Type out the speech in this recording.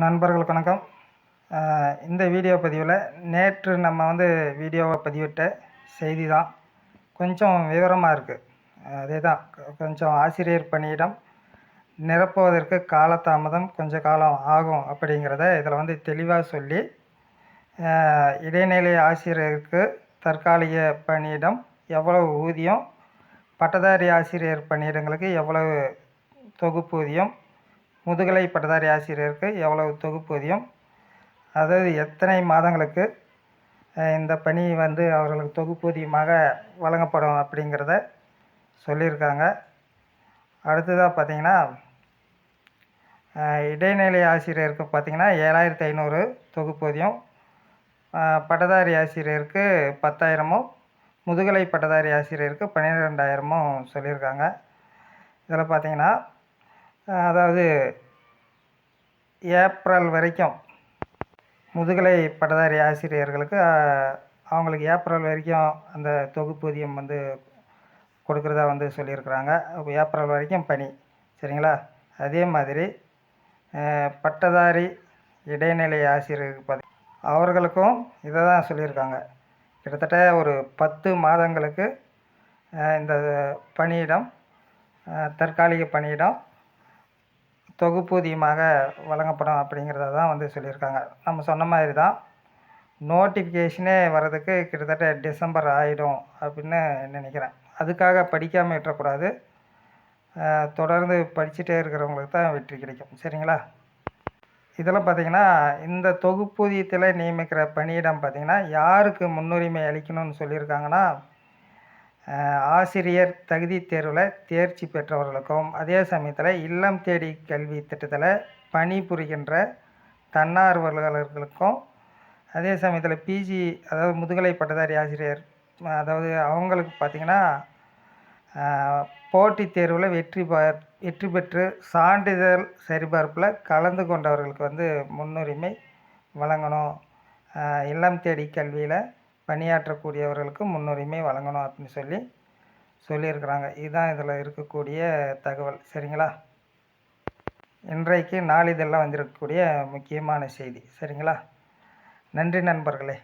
நண்பர்கள் வணக்கம். இந்த வீடியோ பதிவில் நேற்று நம்ம வந்து வீடியோவை பதிவிட்ட செய்தி தான் கொஞ்சம் விவரமாக இருக்குது அதே தான் கொஞ்சம் ஆசிரியர் பணியிடம் நிரப்புவதற்கு காலதாமதம் கொஞ்சம் காலம் ஆகும் அப்படிங்கிறத இதில் வந்து தெளிவாக சொல்லி இடைநிலை ஆசிரியருக்கு தற்காலிக பணியிடம் எவ்வளவு ஊதியம் பட்டதாரி ஆசிரியர் பணியிடங்களுக்கு எவ்வளவு தொகுப்பூதியம் முதுகலை பட்டதாரி ஆசிரியருக்கு எவ்வளவு தொகுப்பூதியம் அதாவது எத்தனை மாதங்களுக்கு இந்த பணி வந்து அவர்களுக்கு தொகுப்பூதியமாக வழங்கப்படும் அப்படிங்கிறத சொல்லியிருக்காங்க. அடுத்ததாக பார்த்தீங்கன்னா இடைநிலை ஆசிரியருக்கு பார்த்தீங்கன்னா ஏழாயிரத்தி ஐநூறு தொகுப்பூதியம் பட்டதாரி ஆசிரியருக்கு பத்தாயிரமும் முதுகலை பட்டதாரி ஆசிரியருக்கு பன்னிரெண்டாயிரமும் சொல்லியிருக்காங்க. இதில் பார்த்தீங்கன்னா அதாவது ஏப்ரல் வரைக்கும் முதுகலை பட்டதாரி ஆசிரியர்களுக்கு அவங்களுக்கு ஏப்ரல் வரைக்கும் அந்த தொகுப்பூதியம் வந்து கொடுக்குறதா வந்து சொல்லியிருக்கிறாங்க. ஏப்ரல் வரைக்கும் பணி சரிங்களா? அதே மாதிரி பட்டதாரி இடைநிலை ஆசிரியருக்கு பதி அவர்களுக்கும் இதை தான் சொல்லியிருக்காங்க. கிட்டத்தட்ட ஒரு பத்து மாதங்களுக்கு இந்த பணியிடம் தற்காலிக பணியிடம் தொகுப்பூதியமாக வழங்கப்படும் அப்படிங்கிறத தான் வந்து சொல்லியிருக்காங்க. நம்ம சொன்ன மாதிரி தான் நோட்டிஃபிகேஷனே வர்றதுக்கு கிட்டத்தட்ட டிசம்பர் ஆகிடும் அப்படின்னு நினைக்கிறேன். அதுக்காக படிக்காமல் விட்டுறக்கூடாது. தொடர்ந்து படிச்சுட்டே இருக்கிறவங்களுக்கு தான் வெற்றி கிடைக்கும். சரிங்களா? இதில் பார்த்தீங்கன்னா இந்த தொகுப்பூதியத்தில் நியமிக்கிற பணியிடம் பார்த்தீங்கன்னா யாருக்கு முன்னுரிமை அளிக்கணும்னு சொல்லியிருக்காங்கன்னா ஆசிரியர் தகுதி தேர்வில் தேர்ச்சி பெற்றவர்களுக்கும் அதே சமயத்தில் இல்லம் தேடி கல்வி திட்டத்தில் பணிபுரிகின்ற தன்னார்வலர்களுக்கும் அதே சமயத்தில் பிஜி அதாவது முதுகலை பட்டதாரி ஆசிரியர் அதாவது அவங்களுக்கு பார்த்திங்கன்னா போட்டித் தேர்வில் வெற்றி பெ வெற்றி பெற்று சான்றிதழ் சரிபார்ப்பில் கலந்து கொண்டவர்களுக்கு வந்து முன்னுரிமை வழங்கணும். இல்லம் தேடி கல்வியில் பணியாற்றக்கூடியவர்களுக்கு முன்னுரிமை வழங்கணும் அப்படின்னு சொல்லி சொல்லியிருக்கிறாங்க. இதுதான் இதில் இருக்கக்கூடிய தகவல். சரிங்களா? இன்றைக்கு நாளிதழில் வந்திருக்கக்கூடிய முக்கியமான செய்தி. சரிங்களா? நன்றி நண்பர்களே.